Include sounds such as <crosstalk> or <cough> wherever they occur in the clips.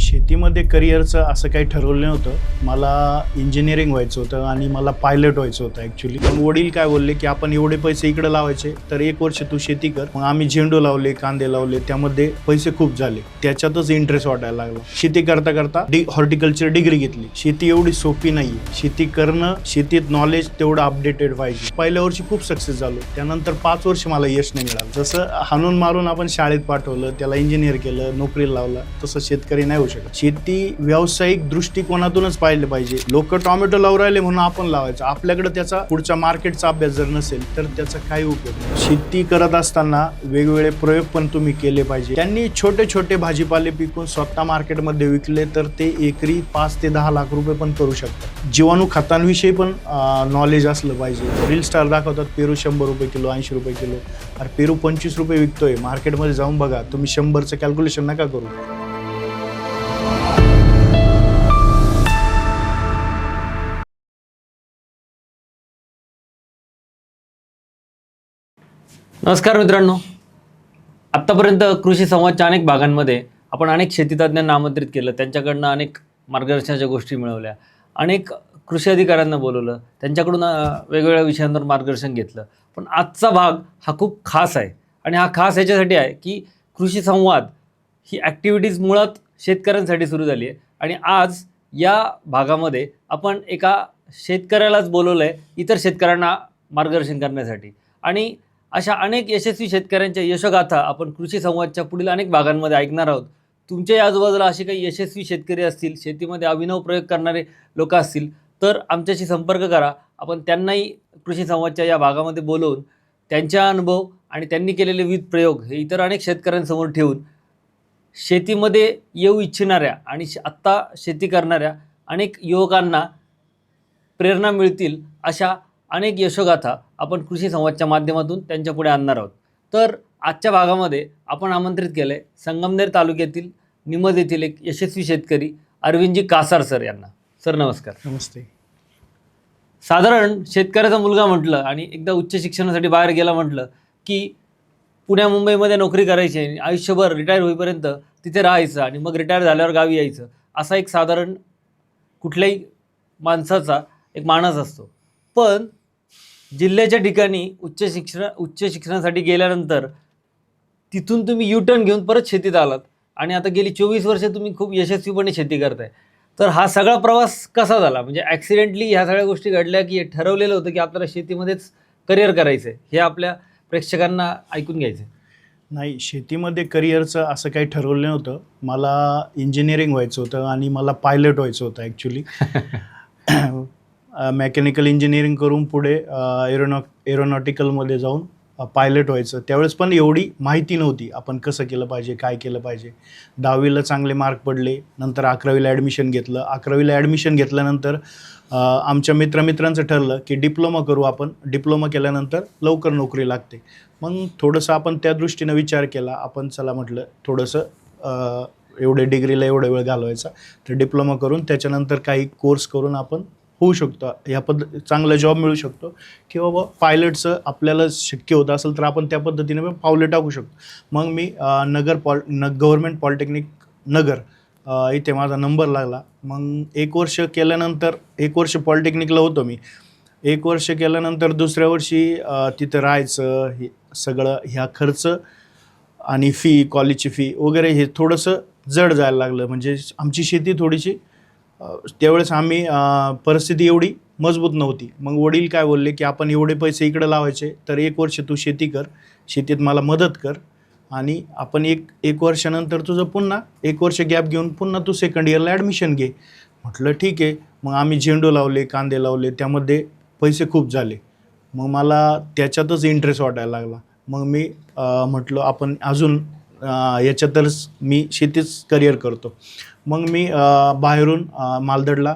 शेतीमध्ये करिअरचं असं काही ठरवलं नव्हतं. मला इंजिनिअरिंग व्हायचं होतं आणि मला पायलट व्हायचं होतं ॲक्च्युली पण वडील काय बोलले की आपण एवढे पैसे इकडे लावायचे तर एक वर्ष तू शेती कर. मग आम्ही झेंडू लावले कांदे लावले त्यामध्ये पैसे खूप झाले. त्याच्यातच इंटरेस्ट वाटायला लागला. शेती करता करता डी हॉर्टिकल्चर डिग्री घेतली. शेती एवढी सोपी नाही शेती करणं शेतीत नॉलेज तेवढं अपडेटेड पाहिजे. पहिल्या वर्षी खूप सक्सेस झालो. त्यानंतर पाच वर्ष मला यश नाही मिळालं. जसं हाणून मारून आपण शाळेत पाठवलं त्याला इंजिनियर केलं नोकरीला लावलं तसं शेतकरी नाही होऊ शकत. शेती व्यावसायिक दृष्टिकोनातूनच पाहिले पाहिजे. लोक टोमॅटो लावून राहिले म्हणून आपण लावायचं. आपल्याकडे त्याचा पुढचा मार्केटचा अभ्यास जर नसेल तर त्याचा काही उपयोग शेती करत असताना वेगवेगळे प्रयोग पण तुम्ही केले पाहिजे. त्यांनी छोटे छोटे भाजीपाले पिकून स्वतः मार्केटमध्ये विकले तर ते एकरी पाच ते दहा लाख रुपये पण करू शकतात. जीवाणू खतांविषयी पण नॉलेज असलं पाहिजे. रील स्टार दाखवतात पेरू शंभर रुपये किलो ऐंशी रुपये किलो. अरे पेरू पंचवीस रुपये विकतोय. मार्केटमध्ये जाऊन बघा. तुम्ही शंभरचं कॅल्क्युलेशन नका करू. नमस्कार मित्रांनो. आत्तापर्यंत कृषी संवादच्या अनेक भागांमध्ये आपण अनेक शेतीतज्ञांना आमंत्रित केलं. त्यांच्याकडनं अनेक मार्गदर्शनाच्या गोष्टी मिळवल्या. अनेक कृषी अधिकाऱ्यांना बोलवलं. त्यांच्याकडून वेगवेगळ्या विषयांवर मार्गदर्शन घेतलं. पण आजचा भाग हा खूप खास आहे. आणि हा खास याच्यासाठी आहे की कृषी संवाद ही ॲक्टिव्हिटीज मुळात शेतकऱ्यांसाठी सुरू झाली आहे. आणि आज या भागामध्ये आपण एका शेतकऱ्यालाच बोलवलं आहे इतर शेतकऱ्यांना मार्गदर्शन करण्यासाठी. आणि अशा अनेक यशस्वी शेतकऱ्यांच्या यशोगाथा आपण कृषी संवादच्या पुढील अनेक भागांमध्ये ऐकणार आहोत. तुमच्या आजूबाजूला असे काही यशस्वी शेतकरी असतील शेतीमध्ये अभिनव प्रयोग करणारे लोक असतील तर आमच्याशी संपर्क करा. आपण त्यांनाही कृषी संवादच्या या भागामध्ये बोलवून त्यांचा अनुभव आणि त्यांनी केलेले विविध प्रयोग हे इतर अनेक शेतकऱ्यांसमोर ठेवून शेतीमध्ये येऊ इच्छिणाऱ्या आणि श- आत्ता शेती करणाऱ्या अनेक युवकांना प्रेरणा मिळतील अशा अनेक यशोगाथा आपण कृषी संवादच्या माध्यमातून त्यांच्या पुढे आणणार आहोत. तर आजच्या भागामध्ये आपण आमंत्रित केलं आहे संगमनेर तालुक्यातील निमद येथील एक यशस्वी शेतकरी अरविंदजी कासार सर यांना. सर नमस्कार. नमस्ते. साधारण शेतकऱ्याचा मुलगा म्हटलं आणि एकदा उच्च शिक्षणासाठी बाहेर गेला म्हटलं की पुण्या मुंबईमध्ये नोकरी करायची आणि आयुष्यभर रिटायर होईपर्यंत तिथे राहायचं आणि मग रिटायर झाल्यावर गावी यायचं असा एक साधारण कुठल्याही माणसाचा एक मानस असतो. पण जिल्ह्याच्या ठिकाणी उच्च शिक्षण उच्च शिक्षणासाठी गेल्यानंतर तिथून तुम्ही यू टर्न घेऊन परत शेतीत आलात. आणि आता गेली चोवीस वर्ष तुम्ही खूप यशस्वीपणे शेती करताय. तर हा सगळा प्रवास कसा झाला? म्हणजे ॲक्सिडेंटली ह्या सगळ्या गोष्टी घडल्या की ठरवलेलं होतं की आपल्याला शेतीमध्येच करिअर करायचं आहे हे आपल्या प्रेक्षकांना ऐकून घ्यायचं नाही शेतीमध्ये करिअरचं असं काही ठरवलं नव्हतं. मला इंजिनिअरिंग व्हायचं होतं आणि मला पायलट व्हायचं होतं ॲक्च्युली <laughs> मेकॅनिकल इंजिनिअरिंग करून पुढे एरोनॉ एरोनॉटिकलमध्ये जाऊन पायलट व्हायचं. त्यावेळेस पण एवढी माहिती नव्हती. आपण कसं केलं पाहिजे काय केलं पाहिजे. दहावीला चांगले मार्क पडले नंतर अकरावीला ॲडमिशन घेतलं. अकरावीला ॲडमिशन घेतल्यानंतर आमच्या मित्रमित्रांचं ठरलं की डिप्लोमा करू आपण. डिप्लोमा केल्यानंतर लवकर नोकरी लागते. मग थोडंसं आपण त्या दृष्टीनं विचार केला. आपण चला म्हटलं थोडंसं एवढे डिग्रीला एवढा वेळ घालवायचा. तर डिप्लोमा करून त्याच्यानंतर काही कोर्स करून आपण होऊ शकतो. ह्या पद्ध चांगला जॉब मिळू शकतो. किंवा बा पायलटचं आपल्याला शक्य होत असेल तर आपण त्या पद्धतीने पावलं पावले टाकू शकतो. मग मी नगर पॉल न गव्हर्मेंट पॉलिटेक्निक नगर इथे माझा नंबर लागला. मग एक वर्ष केल्यानंतर एक वर्ष पॉलिटेक्निकला होतो मी. एक वर्ष केल्यानंतर दुसऱ्या वर्षी तिथं राहायचं हे सगळं ह्या खर्च आणि फी कॉलेजची फी वगैरे हे थोडंसं जड जायला लागलं. म्हणजे आमची शेती थोडीशी त्यावेळेस आम्ही परिस्थिती एवढी मजबूत नव्हती. मग वडील काय बोलले की आपण एवढे पैसे इकडे लावायचे तर एक वर्ष तू शेती कर शेतीत मला मदत कर आणि आपण एक एक वर्षानंतर तुझं पुन्हा एक वर्ष गॅप घेऊन पुन्हा तू सेकंड इयरला ॲडमिशन घे. म्हटलं ठीक आहे. मग आम्ही झेंडू लावले कांदे लावले त्यामध्ये पैसे खूप झाले. मग मला त्याच्यातच इंटरेस्ट वाटायला लागला. मग मी म्हटलं आपण अजून याच्यातच मी शेतीच करिअर करतो. मग मी बाहेरून मालदडला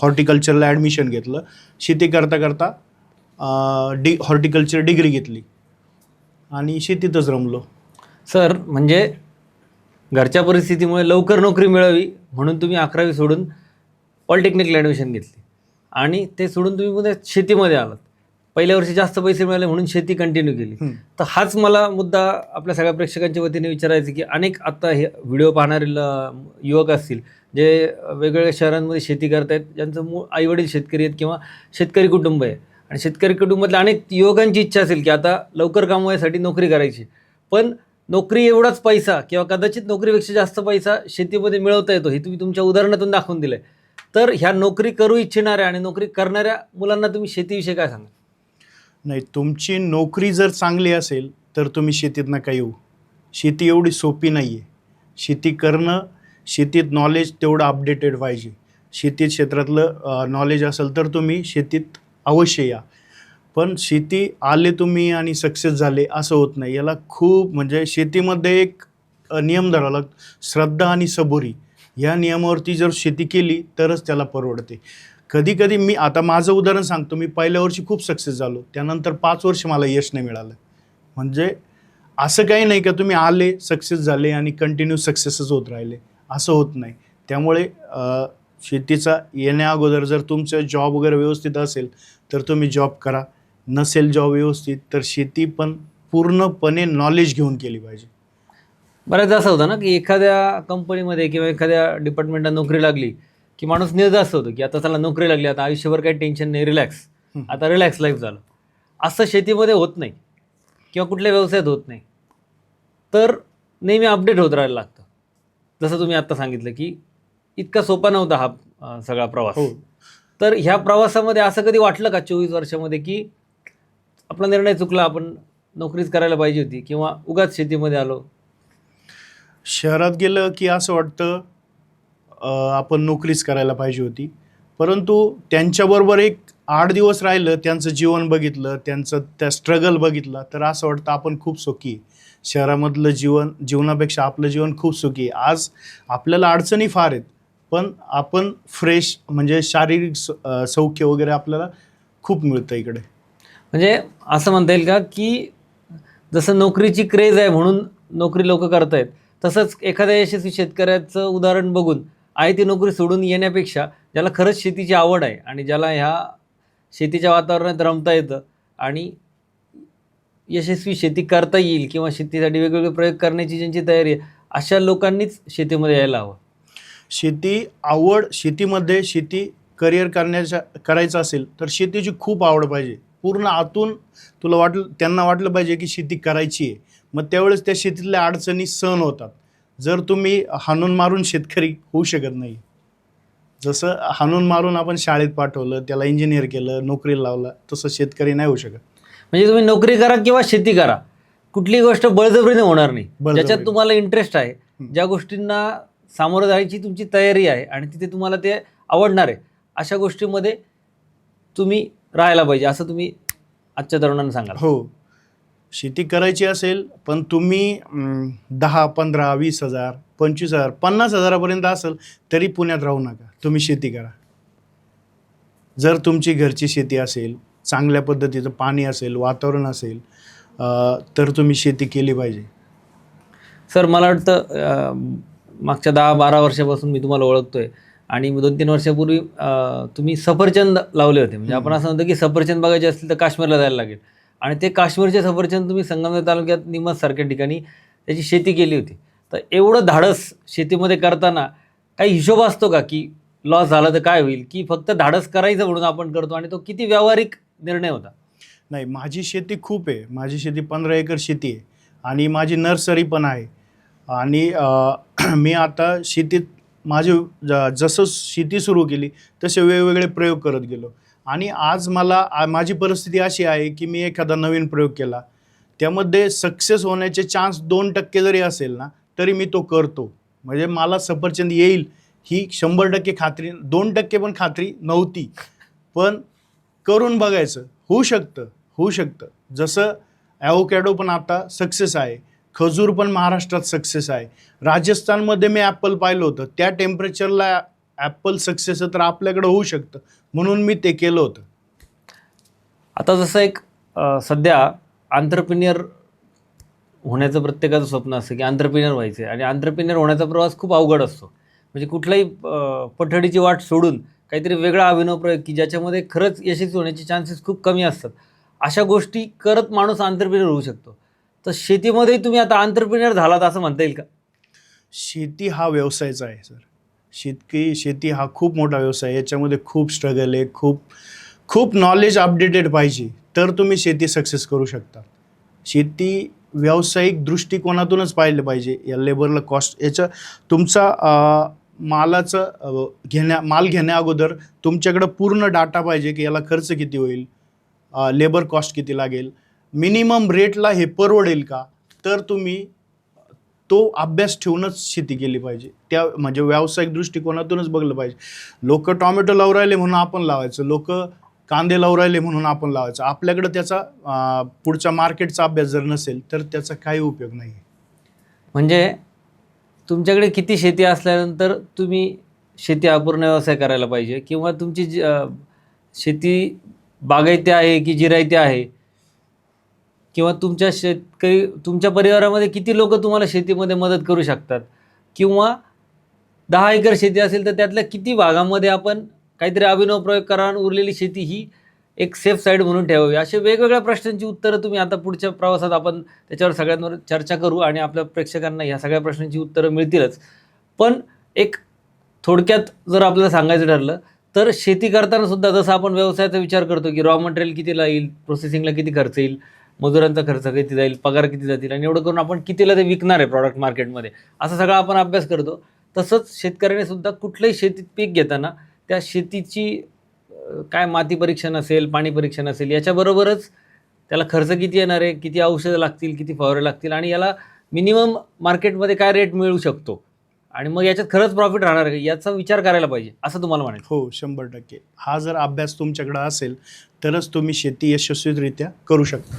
हॉर्टिकल्चरला ॲडमिशन घेतलं. शेती करता करता डी हॉर्टिकल्चर डिग्री घेतली. आणि शेतीतच रमलो. सर म्हणजे घरच्या परिस्थितीमुळे लवकर नोकरी मिळावी म्हणून तुम्ही अकरावी सोडून पॉलिटेक्निकला ॲडमिशन घेतली. आणि ते सोडून तुम्ही पुन्हा शेतीमध्ये आलात. पहिल्या वर्षी जास्त पैसे मिळाले म्हणून शेती कंटिन्यू केली. तर हाच मला मुद्दा आपल्या सगळ्या प्रेक्षकांच्या वतीने विचारायचं की अनेक आता हे व्हिडिओ पाहणारे युवक असतील जे वेगवेगळ्या शहरांमध्ये शेती करतायत ज्यांचं मूळ आईवडील शेतकरी आहेत किंवा शेतकरी कुटुंब आहे. आणि शेतकरी कुटुंबातल्या अनेक युवकांची इच्छा असेल की आता लवकर कमवायसाठी नोकरी करायची. पण नोकरी एवढाच पैसा किंवा कदाचित नोकरीपेक्षा जास्त पैसा शेतीमध्ये मिळवता येतो हे तुम्ही तुमच्या उदाहरणातून दाखवून दिलंय. तर ह्या नोकरी करू इच्छिणाऱ्या आणि नोकरी करणाऱ्या मुलांना तुम्ही शेतीविषयी काय सांगा नाही तुमची नोकरी जर चांगली असेल तर तुम्ही शेतीत नका येऊ शेती एवढी सोपी नाही आहे शेती करणं शेतीत नॉलेज तेवढं अपडेटेड पाहिजे. शेती क्षेत्रातलं नॉलेज असेल तर तुम्ही शेतीत अवश्य या. पण शेती आले तुम्ही आणि सक्सेस झाले असं होत नाही. याला खूप म्हणजे शेतीमध्ये एक नियम धरावा लागतो. श्रद्धा आणि सबुरी. या नियमावरती जर शेती केली तरच त्याला परवडते. कधी कधी मी आता माझं उदाहरण सांगतो मी पहिल्या वर्षी खूप सक्सेस झालो. त्यानंतर पाच वर्ष मला यश नाही मिळालं. म्हणजे असं काही नाही का तुम्ही आले सक्सेस झाले आणि कंटिन्यू सक्सेसच होत राहिले. असं होत नाही. त्यामुळे शेतीचा येण्या अगोदर जर तुमचं जॉब वगैरे व्यवस्थित असेल तर तुम्ही जॉब करा. नसेल जॉब व्यवस्थित तर शेती पण पूर्णपणे नॉलेज घेऊन केली पाहिजे. बऱ्याचदा असं होतं ना की एखाद्या कंपनीमध्ये किंवा एखाद्या डिपार्टमेंटला नोकरी लागली की माणूस निर्धास्त होतो की आता त्याला नोकरी लागली आता आयुष्यभर काही टेन्शन नाही रिलॅक्स. आता रिलॅक्स लाईफ झालं. असं शेतीमध्ये होत नाही किंवा कुठल्या व्यवसायात होत नाही. तर नेहमी अपडेट होत राहायला लागतं. जसं तुम्ही आत्ता सांगितलं की इतका सोपा नव्हता हा सगळा प्रवास. हो. तर ह्या प्रवासामध्ये असं कधी वाटलं का चोवीस वर्षामध्ये की आपला निर्णय चुकला आपण नोकरीच करायला पाहिजे होती किंवा उगाच शेतीमध्ये आलो? शहरात गेलं की असं वाटतं आपण नोकरीच करायला पाहिजे होती. परंतु त्यांच्याबरोबर एक आठ दिवस राहिलं त्यांचं जीवन बघितलं त्यांचं त्या स्ट्रगल बघितलं तर असं वाटतं आपण खूप सुखी शहरामधलं जीवन जीवनापेक्षा आपलं जीवन खूप सुखी आज आपल्याला अडचणी फार आहेत पण आपण फ्रेश म्हणजे शारीरिक स- सौख्य वगैरे आपल्याला खूप मिळतं इकडे. म्हणजे असं म्हणता येईल का की जसं नोकरीची क्रेज आहे म्हणून नोकरी लोक करतायत तसंच एखाद्या यशस्वी शेतकऱ्याचं उदाहरण बघून आहे ती नोकरी सोडून येण्यापेक्षा ज्याला खरंच शेतीची आवड आहे आणि ज्याला ह्या शेतीच्या वातावरणात रमता येतं आणि यशस्वी शेती करता येईल किंवा शेतीसाठी वेगवेगळे प्रयोग करण्याची ज्यांची तयारी आहे अशा लोकांनीच शेतीमध्ये यायला हवं. शेती आवड शेतीमध्ये शेती करिअर करण्याच्या करायचं असेल तर शेतीची खूप आवड पाहिजे. पूर्ण आतून तुला वाटलं त्यांना वाटलं पाहिजे की शेती करायची आहे. मग त्यावेळेस त्या शेतीतल्या अडचणी सहन होतात. जर तुम्ही हाणून मारून शेतकरी होऊ शकत नाही जसं हाणून मारून आपण शाळेत पाठवलं त्याला इंजिनियर केलं नोकरीला लावला तसं शेतकरी नाही होऊ शकत म्हणजे तुम्ही नोकरी करा किंवा शेती करा कुठलीही गोष्ट बळजबरीने होणार नाही बळजबरीने. ज्याच्यात तुम्हाला इंटरेस्ट आहे. ज्या गोष्टींना सामोरं जायची तुमची तयारी आहे आणि तिथे तुम्हाला ते आवडणार आहे अशा गोष्टीमध्ये तुम्ही राहायला पाहिजे असं तुम्ही आजच्या तरुणांना सांगाल हो शेती करायची असेल पण तुम्ही दहा पंधरा वीस हजार पंचवीस हजार पन्नास हजारापर्यंत असेल तरी पुण्यात राहू नका. तुम्ही शेती करा. जर तुमची घरची शेती असेल चांगल्या पद्धतीचं पाणी असेल वातावरण असेल तर तुम्ही शेती केली पाहिजे. सर मला वाटतं मागच्या दहा बारा वर्षापासून मी तुम्हाला ओळखतोय. आणि दोन तीन वर्षापूर्वी तुम्ही सफरचंद लावले होते. म्हणजे आपण असं म्हणतो की सफरचंद बघायचे असतील तर काश्मीरला जायला लागेल. आणि ते काश्मीरचे सफरचंद तुम्ही संगमनेर तालुक्यात निमस सारख्या ठिकाणी त्याची शेती केली होती. तर एवढं धाडस शेतीमध्ये करताना काही हिशोब असतो का की लॉस झाला तर काय होईल? की फक्त धाडस करायचं म्हणून आपण करतो आणि तो किती व्यावहारिक निर्णय होता? नाही माझी शेती खूप आहे. माझी शेती पंधरा एकर शेती आहे आणि माझी नर्सरी पण आहे. आणि <clears throat> मी आता शेतीत माझे ज- जसं शेती सुरू केली तसे वेगवेगळे प्रयोग करत गेलो. आणि आज मला आ- माझी परिस्थिती अशी आहे की मी एखादा नवीन प्रयोग केला. त्यामध्ये सक्सेस होण्याचे चान्स दोन टक्के जरी असेल ना तरी मी तो करतो. म्हणजे मला सफरचंद येईल ही शंभर टक्के खात्री दोन टक्के पण खात्री नव्हती. पण करून बघायचं होऊ शकतं होऊ शकतं. जसं ॲवोकॅडो पण आता सक्सेस आहे खजूर पण महाराष्ट्रात सक्सेस आहे. राजस्थानमध्ये मी ॲपल पाहिलं होतं त्या टेम्परेचरला ॲपल सक्सेस तर आपल्याकडे होऊ शकतं. म्हणून मी ते केलं होतं. आता जसं एक अ, सध्या आंतरप्रिनियर होण्याचं प्रत्येकाचं स्वप्न असतं की आंतरप्रिनियर व्हायचं आहे. आणि आंतरप्रिनियर होण्याचा प्रवास खूप अवघड असतो. म्हणजे कुठलाही अ, पठडीची वाट सोडून काहीतरी वेगळा अभिनव प्रयोग की ज्याच्यामध्ये खरंच यशस्वी होण्याचे चान्सेस खूप कमी असतात. अशा गोष्टी करत माणूस आंतरप्रिनर होऊ शकतो. तर शेतीमध्ये तुम्ही आता आंतरप्रिनर झालात असं म्हणता येईल का? शेती हा व्यवसायच आहे सर. शेतकी शेती हा खूप मोठा व्यवसाय आहे. याच्यामध्ये खूप स्ट्रगल आहे. खूप खूप नॉलेज अपडेटेड पाहिजे. तर तुम्ही शेती सक्सेस करू शकता. शेती व्यावसायिक दृष्टिकोनातूनच पाहिलं पाहिजे. या लेबरला कॉस्ट याचा तुमचा मालाचं घेण्या माल घेण्या अगोदर तुमच्याकडं पूर्ण डाटा पाहिजे की याला खर्च किती होईल लेबर कॉस्ट किती लागेल. मिनिमम रेटला हे परवडेल का? तर तुम्ही तो अभ्यास ठेवूनच शेती केली पाहिजे. त्या म्हणजे व्यावसायिक दृष्टिकोनातूनच बघलं पाहिजे. लोक टॉमॅटो लावू राहिले म्हणून आपण लावायचं. लोक कांदे लावू राहिले म्हणून आपण लावायचं. आपल्याकडं त्याचा पुढच्या मार्केटचा अभ्यास जर नसेल तर त्याचा काही उपयोग नाही म्हणजे तुमच्याकडे किती शेती असल्यानंतर तुम्ही शेती अपूर्ण व्यवसाय करायला पाहिजे? किंवा तुमची जी, शेती बागायती आहे की जिरायती आहे? किंवा तुमच्या शेतकरी तुमच्या परिवारामध्ये किती लोक तुम्हाला शेतीमध्ये मदत करू शकतात? किंवा दहा एकर शेती असेल तर त्यातल्या किती भागामध्ये आपण काहीतरी अभिनव प्रयोग करा आणि उरलेली शेती ही एक सेफ साईड म्हणून ठेवावी? असे वेगवेगळ्या प्रश्नांची उत्तरं तुम्ही आता पुढच्या प्रवासात आपण त्याच्यावर सगळ्यांवर चर्चा करू आणि आपल्या प्रेक्षकांना ह्या सगळ्या प्रश्नांची उत्तरं मिळतीलच. पण एक थोडक्यात जर आपल्याला सांगायचं ठरलं तर शेती करताना सुद्धा जसं आपण व्यवसायाचा विचार करतो की रॉ मटेरियल कितीला येईल प्रोसेसिंगला किती खर्च येईल मजुरांचा खर्च किती जाईल पगार किती जातील आणि एवढं करून आपण कितीला ते विकणार आहे प्रॉडक्ट मार्केटमध्ये असा सगळा आपण अभ्यास करतो. तसंच शेतकऱ्याने सुद्धा कुठलंही शेतीत पीक घेताना त्या शेतीची काय माती परीक्षण असेल पाणी परीक्षण असेल याच्याबरोबरच त्याला खर्च किती येणार आहे किती औषधं लागतील किती फवारे लागतील आणि याला मिनिमम मार्केटमध्ये काय रेट मिळू शकतो? आणि मग याच्यात खरंच प्रॉफिट राहणार का? याचा विचार करायला पाहिजे असं तुम्हाला म्हणायचं. हो शंभर टक्के. हा जर अभ्यास तुमच्याकडं असेल तरच तुम्ही शेती यशस्वीरित्या करू शकता.